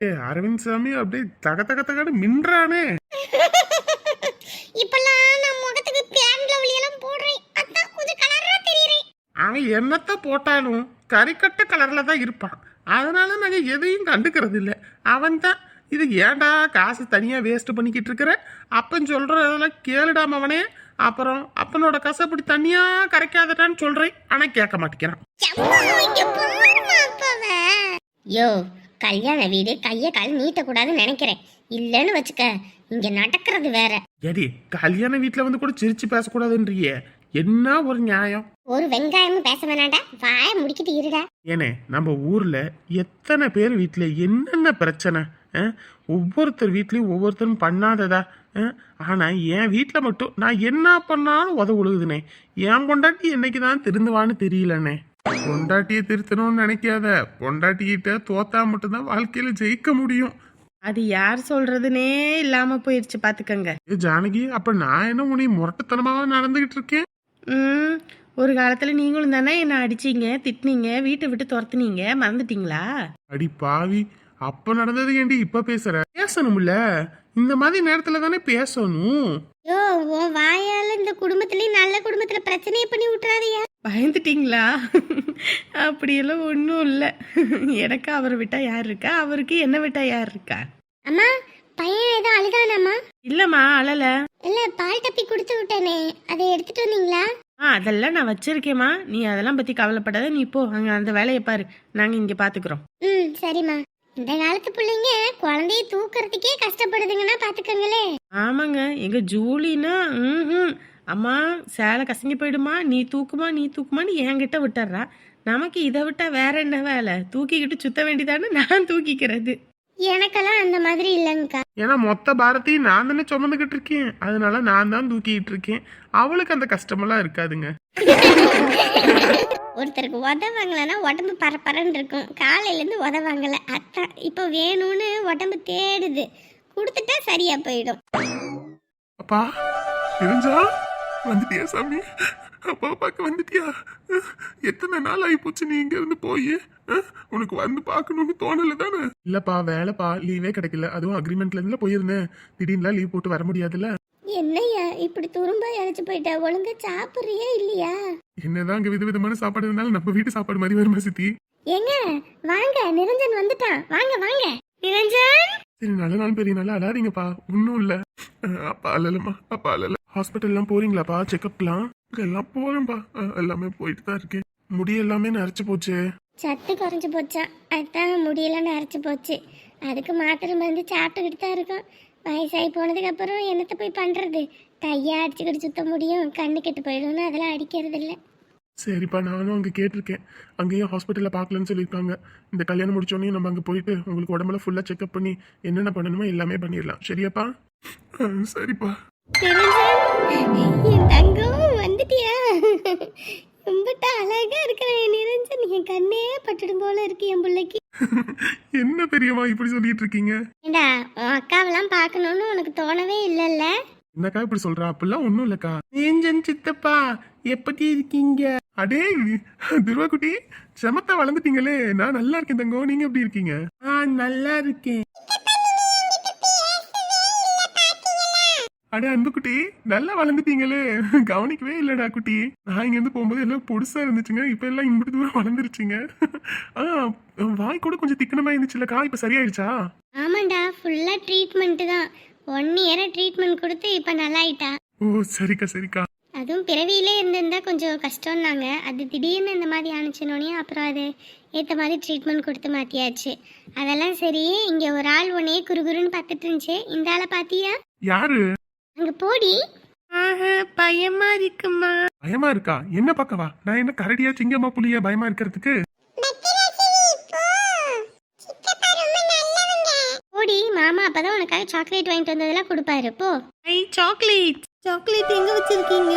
ஏ அரவிந்த் சாமி அப்படியே தக தக தகன்னு மின்றானே. இப்பெல்லாம் நான் முகத்துக்கு பேண்ட் லவ்லி எல்லாம் போடுறேன். அதான் கொஞ்சம் கலரா தெரியுறேன். அவன் என்னத்த போட்டாலும் கறிக்கட்ட கலர்ல தான் இருப்பான். அதனால நாங்க எதையும் கண்டுக்கிறது இல்ல அவன் தான் இது ஏன்டா காசு தனியா வேஸ்ட் பண்ணிக்கிட்டு இருக்கிற? அப்பன் சொல்றதெல்லாம் கேளுடாம அவனே. அப்புறம் அப்பனோட காசை அப்படி தனியா கரைக்காதடான்னு சொல்றேன். ஆனா கேட்க மாட்டேங்கிறான். யோ கல்யாண வீடு கைய கால் நீட்டக்கூடாதுன்னு நினைக்கிறேன். இல்லைன்னு வச்சுக்க இங்க நடக்கிறது வேற. ஏடி கல்யாண வீட்டுல வந்து கூட சிரிச்சு பேசக்கூடாதுன்றியே. என்ன ஒரு நியாயம்? ஒரு வெங்காயமும் பேச வேணாண்டா. வாய முடிக்கிட்டு இருடா. ஏனே நம்ம ஊர்ல எத்தனை பேர் வீட்ல என்னென்ன பிரச்சனை அஹ்? ஒவ்வொருத்தர் வீட்லயும் ஒவ்வொருத்தரும் பண்ணாததா அஹ்? ஆனா என் வீட்ல மட்டும் நான் என்ன பண்ணாலும் உத உழுகுதுனே. என் பொண்டாட்டி என்னைக்கு தான் திருந்துவான்னு தெரியலண்ணே பொண்டாட்டியை திருத்தணும்னு நினைக்காத. பொண்டாட்டிக்கிட்ட தோத்தா மட்டும்தான் வாழ்க்கையில ஜெயிக்க முடியும். அது யார் சொல்றதுனே இல்லாம போயிருச்சு பாத்துக்கங்க. ஏ ஜானகி அப்ப நான் என்ன உன்னை முரட்டுத்தனமாவா நடந்துகிட்டு இருக்கேன்? ம் ஒரு காலத்துல நீங்களும் தானே என்ன அடிச்சீங்க திட்டினீங்க வீட்டை விட்டு துரத்துனீங்க மறந்துட்டீங்களா? அடி பாவி அப்ப நடந்தது ஏண்டி இப்ப பேசுற? பேசணும்ல. இந்த மாதிரி நேரத்துல தானே பேசணும். யோ உன் வாயால இந்த குடும்பத்திலயும் நல்ல குடும்பத்துல பிரச்சனையை பண்ணி விட்டுறாதயா பயந்துட்டீங்களா? அப்படியெல்லாம் ஒன்றும் இல்லை. எனக்கு அவரை விட்டா யார் இருக்கா? அவருக்கு என்ன விட்டா யார் இருக்கா? அம்மா பையன் ஏதோ அழுதானாம்மா இல்லம்மா அழல. இல்ல பால் டப்பி கொடுத்து விட்டேனே. அதை எடுத்துட்டு வந்தீங்களா? ஆ அதெல்லாம் நான் வச்சிருக்கேம்மா. நீ அதெல்லாம் பத்தி கவலைப்படாத. நீ போ. அங்க அந்த வேலையை பாரு. நாங்க இங்க பாத்துக்கிறோம். ம் சரிம்மா. இந்த காலத்து பிள்ளைங்க குழந்தைய தூக்கறதுக்கே கஷ்டப்படுதுங்கன்னா பாத்துக்கங்களே ஆமாங்க. எங்க ஜூலினா ம் அம்மா சேலை கசங்கி போயிடுமா? நீ தூக்குமா நீ தூக்குமான்னு என்கிட்ட விட்டுறா. நமக்கு இதை விட்டா வேற என்ன வேலை? தூக்கிக்கிட்டு சுத்த வேண்டியதானே நான் தூக்கிக்கிறது. எனக்கெல்லாம் அந்த மாதிரி இல்லைங்கக்கா ஏன்னா மொத்த பாரத்தையும் நான் தானே சுமந்துக்கிட்டு இருக்கேன். அதனால நான் தான் தூக்கிட்டு இருக்கேன். அவளுக்கு அந்த கஷ்டமெல்லாம் இருக்காதுங்க. ஒருத்தருக்கு உதவாங்களன்னா உடம்பு பரபரன்னு இருக்கும். காலையில இருந்து உதவாங்கல அத்தான் இப்போ வேணும்னு உடம்பு தேடுது. கொடுத்துட்டா சரியா போயிடும். அப்பா தெரிஞ்சா? வந்துட்டியா சாமி? அப்பா பார்க்க வந்துட்டியா? எத்தனை நாள் ஆகி போச்சு நீ இங்க இருந்து போய்? உனக்கு வந்து பார்க்கணும்னு தோணல தானே? இல்லப்பா வேலைப்பா லீவே கிடைக்கல. அதுவும் அக்ரிமெண்ட்ல இருந்து போயிருந்தேன். திடீர்னுலாம் லீவ் போட்டு வர முடியாதுல்ல? என்னய்யா இப்படி துரும்பா இழைச்சு போயிட்டா? ஒழுங்கா சாப்பிட்றியா இல்லையா? என்னதான் அங்க விதவிதமான சாப்பாடு இருந்தாலும் நம்ம வீட்டு சாப்பாடு மாதிரி வருமா சித்தி? ஏங்க வாங்க நிரஞ்சன் வந்துட்டான். வாங்க வாங்க. நிரஞ்சன்? சரி நல்ல நாள் பெரிய நாள் அழாதீங்கப்பா. ஒன்றும் இல்லை. அப்பா அழலம்மா அப்பா அழல. ஹாஸ்பிட்டல்லாம் போறீங்களாப்பா செக்கப்லாம் எல்லாம் போகிறேன்ப்பா எல்லாமே போயிட்டு தான் இருக்கேன் முடி எல்லாமே நரைச்சு போச்சு? சத்து குறைஞ்சு போச்சா? அதுதான் முடியெல்லாம் நரைச்சு போச்சு. அதுக்கு மாத்திரை மருந்து சாப்பிட்டுக்கிட்டு தான் இருக்கோம். வயசாகி போனதுக்கு அப்புறம் என்னத்தை போய் பண்ணுறது கையை அடிச்சுக்கிட்டு சுத்த முடியும். கண்ணு கெட்டு போயிடும்னு அதெல்லாம் அடிக்கிறது இல்லை சரிப்பா நானும் அங்கே கேட்டிருக்கேன். அங்கேயும் ஹாஸ்பிட்டலில் பார்க்கலன்னு சொல்லியிருக்காங்க. இந்த கல்யாணம் முடிச்சோடனே நம்ம அங்கே போயிட்டு உங்களுக்கு உடம்புல ஃபுல்லாக செக்அப் பண்ணி என்னென்ன பண்ணணுமோ எல்லாமே பண்ணிடலாம். சரியாப்பா? சரிப்பா. வந்துட்டியா? ரொம்பட்ட அழகா இருக்கிற நிரஞ்சன். என் கண்ணே பட்டுடும் போல இருக்கு என் பிள்ளைக்கு. என்ன பெரியம்மா இப்படி சொல்லிட்டு இருக்கீங்க? ஏண்டா அக்காவெல்லாம் பார்க்கணும்னு உனக்கு தோணவே இல்லைல்ல? என்னக்கா இப்படி சொல்றா? அப்படிலாம் ஒன்றும் இல்லக்கா. ஏஞ்சன் சித்தப்பா எப்படி இருக்கீங்க? அடே துருவாக்குட்டி செமத்தா வளர்ந்துட்டீங்களே. நான் நல்லா இருக்கேன் தங்கம் நீங்க எப்படி இருக்கீங்க? ஆ நல்லா இருக்கேன். அடே அன்புக்குட்டி நல்லா வளர்ந்துட்டீங்களே. கவனிக்கவே இல்லடா குட்டி. நான் இங்க இருந்து போகும்போது எல்லாம் பொடுசா இருந்துச்சுங்க. இப்ப எல்லாம் இம்புட்டு தூரம் வளர்ந்துருச்சுங்க. ஆ வாய் கூட கொஞ்சம் திக்கனமா இருந்துச்சுல்லக்கா. இப்ப சரியாயிடுச்சா? ஆமாண்டா ஃபுல்லா ட்ரீட்மெண்ட் தான். ஒன் இயரா ட்ரீட்மெண்ட் கொடுத்து இப்போ நல்லாயிட்டா. ஓ சரிக்கா சரிக்கா. அதுவும் பிறவியிலே இருந்திருந்தா கொஞ்சம் கஷ்டம்னாங்க. அது திடீர்னு இந்த மாதிரி ஆனிச்சினோடனே அப்புறம் அது ஏற்ற மாதிரி ட்ரீட்மெண்ட் கொடுத்து மாற்றியாச்சு அதெல்லாம் சரி இங்கே ஒரு ஆள் உன்னையே குறுகுறுன்னு பார்த்துட்டு இருந்துச்சு. இந்த ஆளை பார்த்தியா? யாரு? அங்கே போடி. ஆஹா, பயமா இருக்குமா? பயமா இருக்கா? என்ன பக்கவா? நான் என்ன கரடியா சிங்கமா புலியா பயமா இருக்கிறதுக்கு? மாமா அப்பதான் உனக்காக சாக்லேட் வாங்கிட்டு வந்ததெல்லாம் கொடுப்பாரு. போ. ஐ சாக்லேட் சாக்லேட் எங்க வச்சிருக்கீங்க?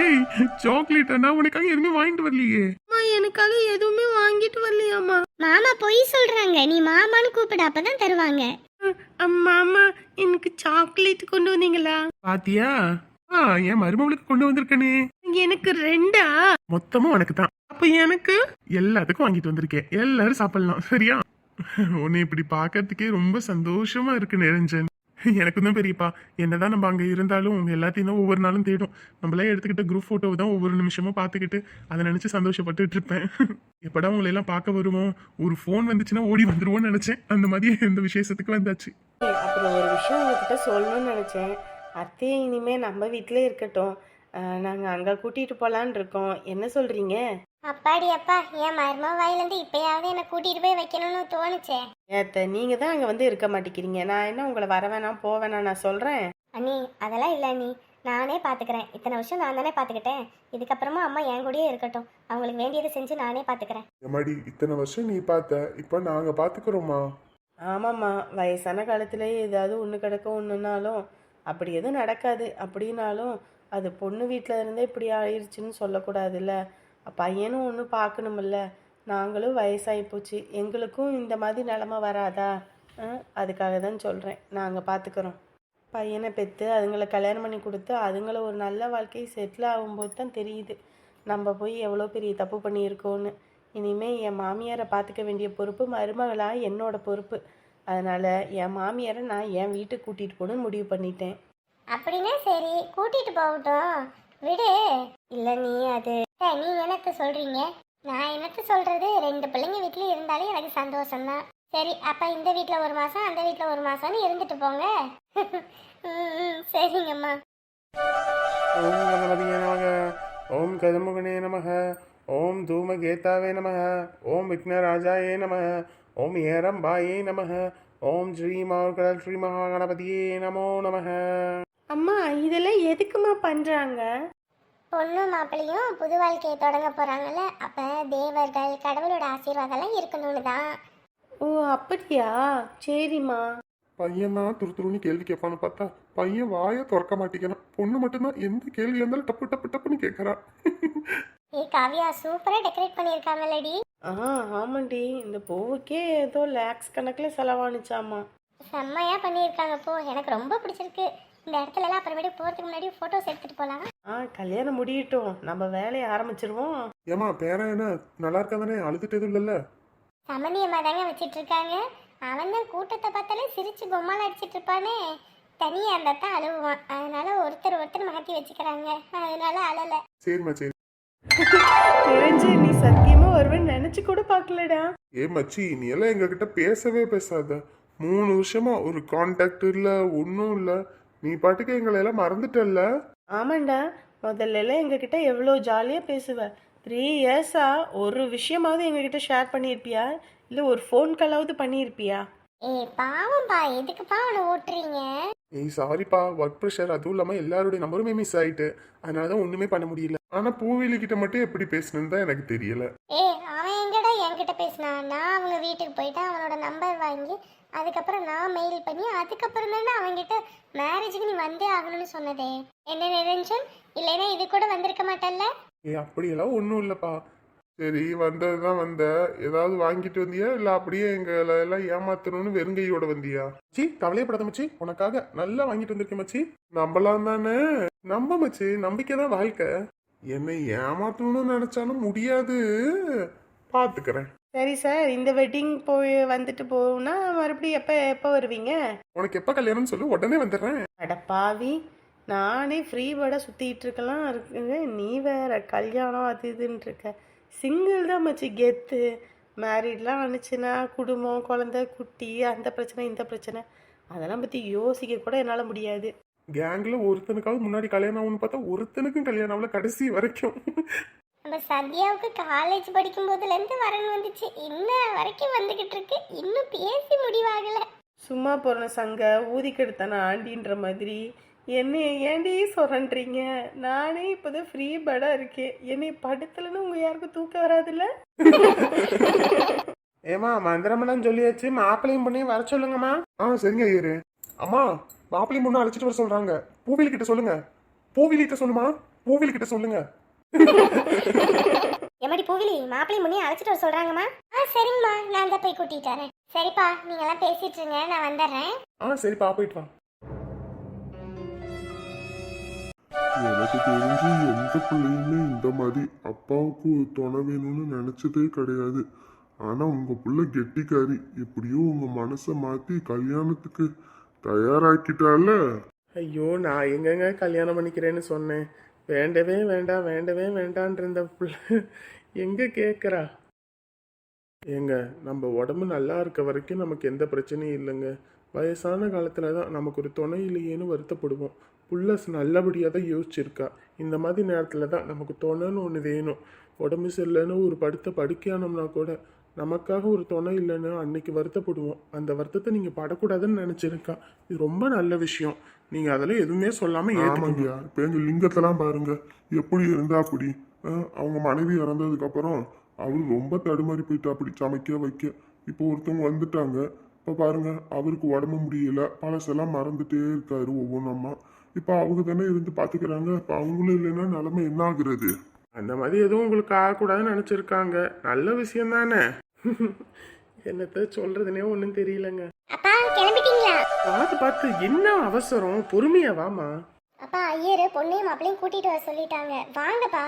ஏய் சாக்லேட் நான் உனக்காக எதுவுமே வாங்கிட்டு வரலையே. அம்மா எனக்காக எதுவுமே வாங்கிட்டு வரலையாம்மா. மாமா பொய் சொல்றாங்க. நீ மாமான்னு கூப்பிட அப்பதான் தருவாங்க. அம்மா எனக்கு சாக்லேட் கொண்டு வந்தீங்களா? பாத்தியா? ஆ என் மருமகளுக்கு கொண்டு வந்திருக்கனே. எனக்கு ரெண்டா? மொத்தமும் உனக்கு தான் அப்ப எனக்கு? எல்லாத்துக்கும் வாங்கிட்டு வந்திருக்கேன். எல்லாரும் சாப்பிடலாம். சரியா? உன்னை இப்படி பார்க்கறதுக்கே ரொம்ப சந்தோஷமா இருக்கு நிரஞ்சன். எனக்கும் தான் பெரியப்பா என்னதான் நம்ம அங்க இருந்தாலும் உங்க எல்லாத்தையும் தான் ஒவ்வொரு நாளும் தேடும். நம்மளே எடுத்துக்கிட்ட குரூப் போட்டோவை தான் ஒவ்வொரு நிமிஷமும் பார்த்துக்கிட்டு அதை நினைச்சு சந்தோஷப்பட்டுட்டு இருப்பேன். எப்படா உங்களை எல்லாம் பார்க்க வருவோம்? ஒரு ஃபோன் வந்துச்சுன்னா ஓடி வந்துருவோம்னு நினைச்சேன். அந்த மாதிரி இந்த விசேஷத்துக்கு வந்தாச்சு. அப்புறம் ஒரு விஷயம் உங்ககிட்ட சொல்லணும்னு நினச்சேன். அத்தையை இனிமே நம்ம வீட்டிலே இருக்கட்டும். நாங்கள் அங்கே கூட்டிகிட்டு போகலான்னு இருக்கோம். என்ன சொல்கிறீங்க அப்பாடி அப்பா என் மருமக வாயிலேருந்து இப்பயாவது என்னை கூட்டிட்டு போய் வைக்கணும்னு தோணுச்சே. ஏத்த நீங்கள் தான் அங்கே வந்து இருக்க மாட்டேங்கிறீங்க. நான் என்ன உங்களை வர வேணாம் போ வேணாம் நான் சொல்கிறேன் அண்ணி அதெல்லாம் இல்லை அண்ணி. நானே பார்த்துக்கிறேன் இத்தனை வருஷம் நான் தானே பார்த்துக்கிட்டேன் இதுக்கப்புறமா அம்மா என் கூடயே இருக்கட்டும். அவங்களுக்கு வேண்டியதை செஞ்சு நானே பார்த்துக்கிறேன் எம்மாடி இத்தனை வருஷம் நீ பார்த்த இப்போ நாங்க பாத்துக்கிறோமா? ஆமாம்மா வயசான காலத்துலேயே ஏதாவது ஒன்று கிடக்க ஒன்றுனாலும் அப்படி எதுவும் நடக்காது. அப்படின்னாலும் அது பொண்ணு வீட்டில் இருந்தே இப்படி ஆயிடுச்சுன்னு சொல்லக்கூடாதுல்ல. பையனும் ஒன்று பார்க்கணுமில்ல நாங்களும் வயசாகி போச்சு. எங்களுக்கும் இந்த மாதிரி நிலமை வராதா? அதுக்காக தான் சொல்கிறேன் நாங்கள் பார்த்துக்குறோம் பையனை பெற்று அதுங்களை கல்யாணம் பண்ணி கொடுத்து அதுங்கள ஒரு நல்ல வாழ்க்கை செட்டில் ஆகும்போது தான் தெரியுது. நம்ம போய் எவ்வளோ பெரிய தப்பு பண்ணியிருக்கோன்னு. இனிமே என் மாமியாரை பார்த்துக்க வேண்டிய பொறுப்பு மருமகளாக என்னோட பொறுப்பு. அதனால் என் மாமியாரை நான் என் வீட்டுக்கு கூட்டிகிட்டு போகணுன்னு முடிவு பண்ணிட்டேன். அப்படின்னா சரி கூட்டிட்டு போகட்டும். விடு. இல்ல நீ அது. நீ என்னத்த சொல்றீங்க? நான் என்னத்த சொல்றது? ரெண்டு பிள்ளைங்க வீட்ல இருந்தாலே எனக்கு சந்தோஷம்தான். சரி அப்ப இந்த வீட்ல ஒரு மாசம் அந்த வீட்ல ஒரு மாசம்னு இருந்துட்டு போங்க. சரிங்கம்மா. ஓம் கணபதியே நமக. ஓம் கதமுகனே நமக. ஓம் தூமகேதாவே நமக. ஓம் விக்னராஜாயே நமக. ஓம் ஏரம்பாயே நமக. ஓம் ஸ்ரீ மாவர்கடல் ஸ்ரீ மகாகணபதியே நமோ நமக. அம்மா இதெல்லாம் எதுக்குமா பண்ணுறாங்க பொண்ணு மாப்பிள்ளையும் புது வாழ்க்கையை தொடங்க போறாங்கல்ல அப்ப தேவர்கள் கடவுளோட ஆசீர்வாதம்லாம் இருக்கணும்னு தான். ஓ அப்படியா? சரிம்மா. பையன் தான் துரு துருன்னு கேள்வி கேட்பான்னு பார்த்தா பையன் வாயை திறக்க மாட்டேங்கிறான். பொண்ணு மட்டும்தான் எந்த கேள்வி இருந்தாலும் டப்பு டப்பு டப்புன்னு கேட்கறா. ஏ காவியா சூப்பரா டெக்கரேட் பண்ணியிருக்காங்கல்லடி ஆ ஆமாண்டி இந்த பூவுக்கே ஏதோ லேக்ஸ் கணக்கில் செலவானுச்சாமா செம்மையா பண்ணியிருக்காங்க போ எனக்கு ரொம்ப பிடிச்சிருக்கு. இந்த இடத்துல எல்லாம் அப்புறமேட்டு போறதுக்கு முன்னாடி போட்டோஸ் எடுத்துட்டு போலாம். ஆ கல்யாணம் முடியட்டும். நம்ம வேலையை ஆரம்பிச்சிருவோம். ஏமா பேரன் என்ன நல்லா இருக்கா தானே அழுதுட்டு எதுவும் இல்லைல்ல? சமந்தியம்மா தாங்க வச்சிட்டு இருக்காங்க அவன் தான் கூட்டத்தை பார்த்தாலே சிரிச்சு பொம்மால அடிச்சிட்டு இருப்பானே. தனியா இருந்தா தான் அழுவான். அதனால ஒருத்தர் ஒருத்தர் மாத்தி வச்சுக்கிறாங்க. அதனால அழல. சரிம்மா சரி. தெரிஞ்சு நீ சத்தியமா வருவேன்னு நினைச்சு கூட பார்க்கலடா. ஏ மச்சி நீ எல்லாம் எங்ககிட்ட பேசவே பேசாத. மூணு வருஷமா ஒரு கான்டாக்ட் இல்ல ஒன்றும் இல்ல. நீ பாட்டுக்கு எங்களை எல்லாம் மறந்துட்டல்ல? ஆமாண்டா. முதல்ல எல்லாம் எங்ககிட்ட எவ்வளோ ஜாலியாக பேசுவ. த்ரீ இயர்ஸா ஒரு விஷயமாவது எங்ககிட்ட ஷேர் பண்ணியிருப்பியா? இல்லை ஒரு ஃபோன் காலாவது பண்ணியிருப்பியா? ஏய் பாவம்பா எதுக்குப்பா அவனை ஓட்டுறீங்க? ஏய் சாரிப்பா ஒர்க் ப்ரெஷர் அதுவும் இல்லாமல் எல்லாருடைய நம்பருமே மிஸ் ஆயிட்டு. அதனால தான் ஒன்றுமே பண்ண முடியல. ஆனால் பூவேலி கிட்ட மட்டும் எப்படி பேசணுன்னு தான் எனக்கு தெரியல. ஏய் அவன் எங்கடா என்கிட்ட பேசினான் நான் அவங்க வீட்டுக்கு போயிட்டு அவனோட நம்பர் வாங்கி அதுக்கப்புறம் நான் மெயில் பண்ணி அதுக்கப்புறம் தானே அவங்ககிட்ட மேரேஜுக்கு நீ வந்தே ஆகணும்னு சொன்னதே. என்ன நிரஞ்சன்? இல்லைன்னா இது கூட வந்திருக்க மாட்டல்ல? ஏ அப்படியெல்லாம் ஒன்றும் இல்லைப்பா. சரி வந்தது தான் வந்த. ஏதாவது வாங்கிட்டு வந்தியா? இல்லை அப்படியே எங்களை எல்லாம் ஏமாத்தணும்னு வெறுங்கையோட வந்தியா? சி கவலையப்படாத மச்சி. உனக்காக நல்லா வாங்கிட்டு வந்திருக்கேன் மச்சி. நம்பலாம் தானே? நம்ப மச்சி நம்பிக்கை தான் வாழ்க்கை. என்னை ஏமாத்தணும்னு நினச்சாலும் முடியாது. பார்த்துக்கிறேன் சரி சார் இந்த வெட்டிங் போய் வந்துட்டு போனா மறுபடியும் எப்போ எப்போ வருவீங்க? உனக்கு எப்ப கல்யாணம்னு சொல்லு உடனே வந்துடுறேன். அட பாவி நானே ஃப்ரீ பேர்டாக சுற்றிட்டு இருக்கலாம் இருக்குங்க. நீ வேற கல்யாணம் அது இதுன்னு இருக்க சிங்கிள் தான் மச்சி கெத்து மேரீட்லாம் ஆனிச்சுன்னா குடும்பம் குழந்தை குட்டி அந்த பிரச்சனை இந்த பிரச்சனை. அதெல்லாம் பற்றி யோசிக்க கூட என்னால் முடியாது. கேங்ல ஒருத்தனுக்காவது முன்னாடி கல்யாணம் ஆகும்னு பார்த்தா ஒருத்தனுக்கும் கல்யாணம் ஆகல கடைசி வரைக்கும். நம்ம சத்யாவுக்கு காலேஜ் படிக்கும் போதுலேருந்து வரணும் வந்துச்சு. இன்ன வரைக்கும் வந்துகிட்டு இருக்கு இன்னும் பேசி முடிவாகல. சும்மா போகிற சங்க. ஊதிக்கெடுத்தான ஆண்டின்ற மாதிரி. என்னை ஏண்டி சொல்றீங்க நானே இப்போதான் ஃப்ரீ பேர்டாக இருக்கேன். என்னை படுத்தலைன்னு உங்கள் யாருக்கும் தூக்கம் வராதுல்ல? ஏமா மந்திரமெல்லாம் சொல்லியாச்சு. மாப்பிள்ளையும் பொண்ணையும் வர சொல்லுங்கம்மா. ஆ சரிங்க ஐயரு. அம்மா மாப்பிள்ளை முன்ன அழைச்சிட்டு வர சொல்றாங்க. பூவிலி கிட்ட சொல்லுங்க. பூவிலி கிட்ட சொல்லுமா? பூவிலி கிட்ட சொல்லுங்க. எம்மாடி பூவிலி மாப்பிள்ளை முன்னே அழைச்சிட்டு வர சொல்றாங்கம்மா. ஆ சரிங்கம்மா. நான் தான் போய் கூட்டிட்டு வரேன். சரிப்பா நீங்கெல்லாம் பேசிட்டு இருங்க. நான் வந்துடுறேன். ஆ சரிப்பா போயிட்டு வா. எனக்கு தெரிஞ்சு எந்த பிள்ளையுமே இந்த மாதிரி அப்பாவுக்கு ஒரு துணை வேணும்னு நினைச்சதே கிடையாது. ஆனா உங்க புள்ள கெட்டிக்காரி எப்படியோ உங்க மனசை மாத்தி கல்யாணத்துக்கு தயாராக்கிட்டால. ஐயோ நான் எங்கங்க கல்யாணம் பண்ணிக்கிறேன்னு சொன்னேன்? வேண்டவே வேண்டாம் வேண்டவே வேண்டான்றிருந்த இந்த புள்ள எங்க கேட்குறா ஏங்க நம்ம உடம்பு நல்லா இருக்க வரைக்கும் நமக்கு எந்த பிரச்சனையும் இல்லைங்க. வயசான காலத்துல தான் நமக்கு ஒரு துணை இல்லையேன்னு வருத்தப்படுவோம். புள்ள நல்லபடியாக தான் யோசிச்சிருக்கா. இந்த மாதிரி நேரத்தில் தான் நமக்கு துணைன்னு ஒன்று வேணும். உடம்பு சரியில்லைன்னு ஒரு படுத்த படுக்கையானோம்னா கூட நமக்காக ஒரு துணை இல்லைன்னு அன்னைக்கு வருத்தப்படுவோம். அந்த வருத்தத்தை நீங்கள் படக்கூடாதுன்னு நினச்சிருக்கா. இது ரொம்ப நல்ல விஷயம். நீங்கள் அதில் எதுவுமே சொல்லாமல் ஏற்றுக்கோங்க ஆமாங்கய்யா இப்ப எங்க லிங்கத்தெல்லாம் பாருங்க. எப்படி இருந்தா அப்படி? அவங்க மனைவி இறந்ததுக்கு அப்புறம் அவரு ரொம்ப தடுமாறி போயிட்டா அப்படி சமைக்க வைக்க. இப்போ ஒருத்தவங்க வந்துட்டாங்க. இப்போ பாருங்க அவருக்கு உடம்பு முடியல. பழசெல்லாம் மறந்துட்டே இருக்காரு ஒவ்வொன்றமா இப்போ அவங்க தானே இருந்து பாத்துக்கிறாங்க. இப்போ அவங்களும் இல்லைன்னா நிலைமை என்ன ஆகுறது? அந்த மாதிரி எதுவும் உங்களுக்கு ஆகக்கூடாதுன்னு நினச்சிருக்காங்க. நல்ல விஷயம் தானே? என்னத்த சொல்றதுனே ஒன்றும் தெரியலங்க. அப்பா கிளம்பிட்டீங்களா? பார்த்து பார்த்து என்ன அவசரம்? பொறுமையா வாமா அப்பா ஐயரு பொண்ணையும் மாப்பிளையும் கூட்டிட்டு வர சொல்லிட்டாங்க. வாங்கப்பா.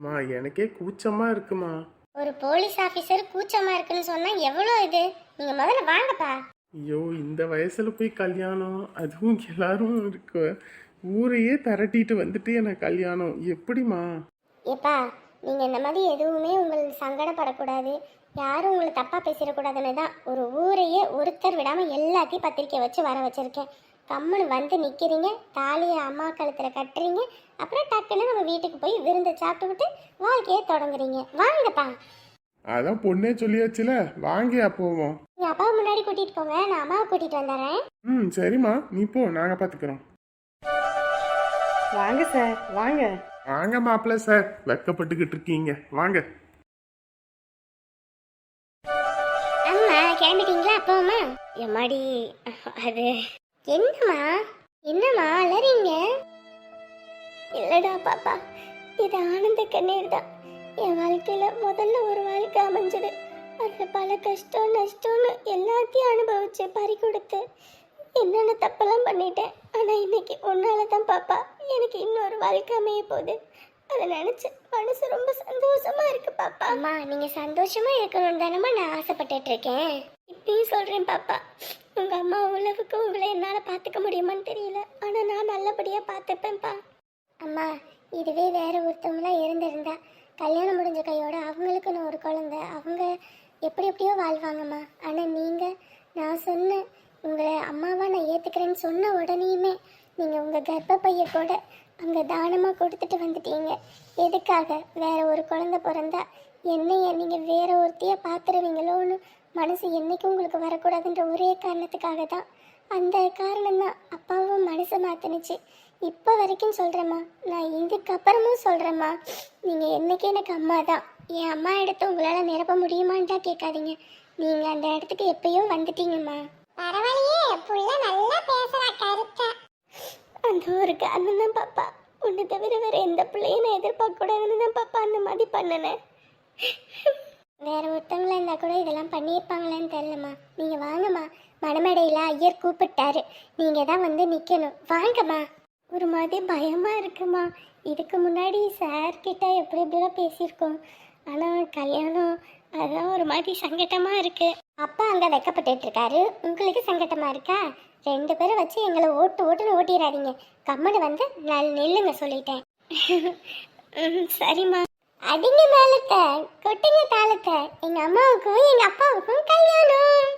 மா எனக்கே கூச்சமா இருக்குமா? ஒரு போலீஸ் ஆபீசர் கூச்சமா இருக்குன்னு சொன்னா எவ்வளோ இது? நீங்க முதல்ல வாங்கப்பா. ஐயோ இந்த வயசுல போய் கல்யாணம் அதுவும் எல்லாரும் இருக்கு. ஊரையே திரட்டிட்டு வந்துட்டு எனக்கு கல்யாணம். எப்படிமா ஏப்பா நீங்க இந்த மாதிரி எதுவுமே உங்களுக்கு சங்கடப்படக்கூடாது. யாரும் உங்களை தப்பா பேசிடக்கூடாதுன்னு தான் ஒரு ஊரையே ஒருத்தர் விடாம எல்லாத்தையும் பத்திரிக்கை வச்சு வர வச்சிருக்கேன். கம்முன்னு வந்து நிக்கிறீங்க தாலியை அம்மா கழுத்துல கட்டுறீங்க அப்புறம் டக்குன்னு நம்ம வீட்டுக்கு போய் விருந்து சாப்பிட்டுக்கிட்டு வாழ்க்கையை தொடங்குறீங்க. வாங்கப்பா. அதான் பொண்ணே சொல்லியாச்சுல வாங்கியா போவோம். நீங்க அப்பாவை முன்னாடி கூட்டிட்டு போங்க நான் அம்மாவை கூட்டிட்டு வந்துடுறேன். ம் சரிம்மா நீ போ நாங்க பாத்துக்கிறோம். வாங்க சார் வாங்க. வாங்க மாப்பிள்ள சார் வெக்கப்பட்டுக்கிட்டு இருக்கீங்க. வாங்க. எம்மாடி அது என்னம்மா? என்னம்மா அலறீங்க? இல்லடா பாப்பா இது ஆனந்த கண்ணீர் தான் என் வாழ்க்கையில முதல்ல ஒரு வாழ்க்கை அமைஞ்சது. அதுல பல கஷ்டம் நஷ்டம்னு எல்லாத்தையும் அனுபவிச்சு பறி கொடுத்து என்னென்ன தப்பெல்லாம் பண்ணிட்டேன். ஆனா இன்னைக்கு உன்னால தான் பாப்பா எனக்கு இன்னொரு வாழ்க்கை அமைய போகுது. அதை நினைச்சு மனசு ரொம்ப சந்தோஷமா இருக்கு பாப்பா. அம்மா நீங்க சந்தோஷமா இருக்கணும் தானம்மா நான் ஆசைப்பட்டுட்டு இருக்கேன். இப்பயும் சொல்கிறேன் பாப்பா. உங்கள் அம்மா உழவுக்கு உங்களை என்னால் பார்த்துக்க முடியுமான்னு தெரியல. ஆனால் நான் நல்லபடியாக பார்த்துப்பேன்ப்பா அம்மா இதுவே வேற ஒருத்தவங்களாம் இருந்திருந்தா கல்யாணம் முடிஞ்ச கையோட அவங்களுக்குன்னு ஒரு குழந்தை அவங்க எப்படி எப்படியோ வாழ்வாங்கம்மா. ஆனால் நீங்கள் நான் சொன்ன உங்களை அம்மாவா நான் ஏற்றுக்கிறேன்னு சொன்ன உடனேயுமே நீங்கள் உங்கள் கர்ப்ப கர்ப்பப்பைய கூட அங்கே தானமாக கொடுத்துட்டு வந்துட்டீங்க. எதுக்காக? வேற ஒரு குழந்தை பிறந்தா என்னைய நீங்கள் வேற ஒருத்தைய பார்த்துருவீங்களோன்னு மனசு என்னைக்கும் உங்களுக்கு வரக்கூடாதுன்ற ஒரே காரணத்துக்காக தான் அந்த காரணம் தான் அப்பாவும் மனசை மாத்துனுச்சு. இப்போ வரைக்கும் சொல்கிறேம்மா நான் இதுக்கப்புறமும் சொல்கிறேம்மா நீங்கள் என்னைக்கு எனக்கு அம்மா தான் என் அம்மா இடத்த உங்களால் நிரப்ப முடியுமான்ட்டா கேட்காதீங்க. நீங்கள் அந்த இடத்துக்கு எப்பயோ வந்துட்டீங்கம்மா. பரவாயில்லையே புள்ள நல்லா பேசுறா கருத்தா. அந்த ஒரு காரணம் தான் பாப்பா. உன்னை தவிர வேற எந்த பிள்ளையும் நான் எதிர்பார்க்க கூடாதுன்னு தான் பாப்பா அந்த மாதிரி பண்ணினேன் வேற ஒருத்தவங்களா இருந்தா கூட இதெல்லாம் பண்ணியிருப்பாங்களேன்னு தெரியலம்மா. நீங்க வாங்கம்மா. மணமேடையில் ஐயர் கூப்பிட்டாரு. நீங்க தான் வந்து நிக்கணும். வாங்கம்மா. ஒரு மாதிரி பயமா இருக்குமா? இதுக்கு முன்னாடி சார் கிட்ட எப்படி எப்படிலாம் பேசியிருக்கோம். ஆனா கல்யாணம் அதுதான் ஒரு மாதிரி சங்கட்டமா இருக்கு. அப்பா அங்க வைக்கப்பட்டு இருக்காரு உங்களுக்கு சங்கட்டமா இருக்கா? ரெண்டு பேரும் வச்சு எங்களை ஓட்டு ஓட்டுன்னு ஓட்டிடாதீங்க கம்மனு வந்து நல் நில்லுங்க சொல்லிட்டேன். ம், சரிம்மா. அடிங்க மேலத்தை கொட்டுங்க தாளத்தை. எங்க அம்மாவுக்கும் எங்க அப்பாவுக்கும் கல்யாணம்.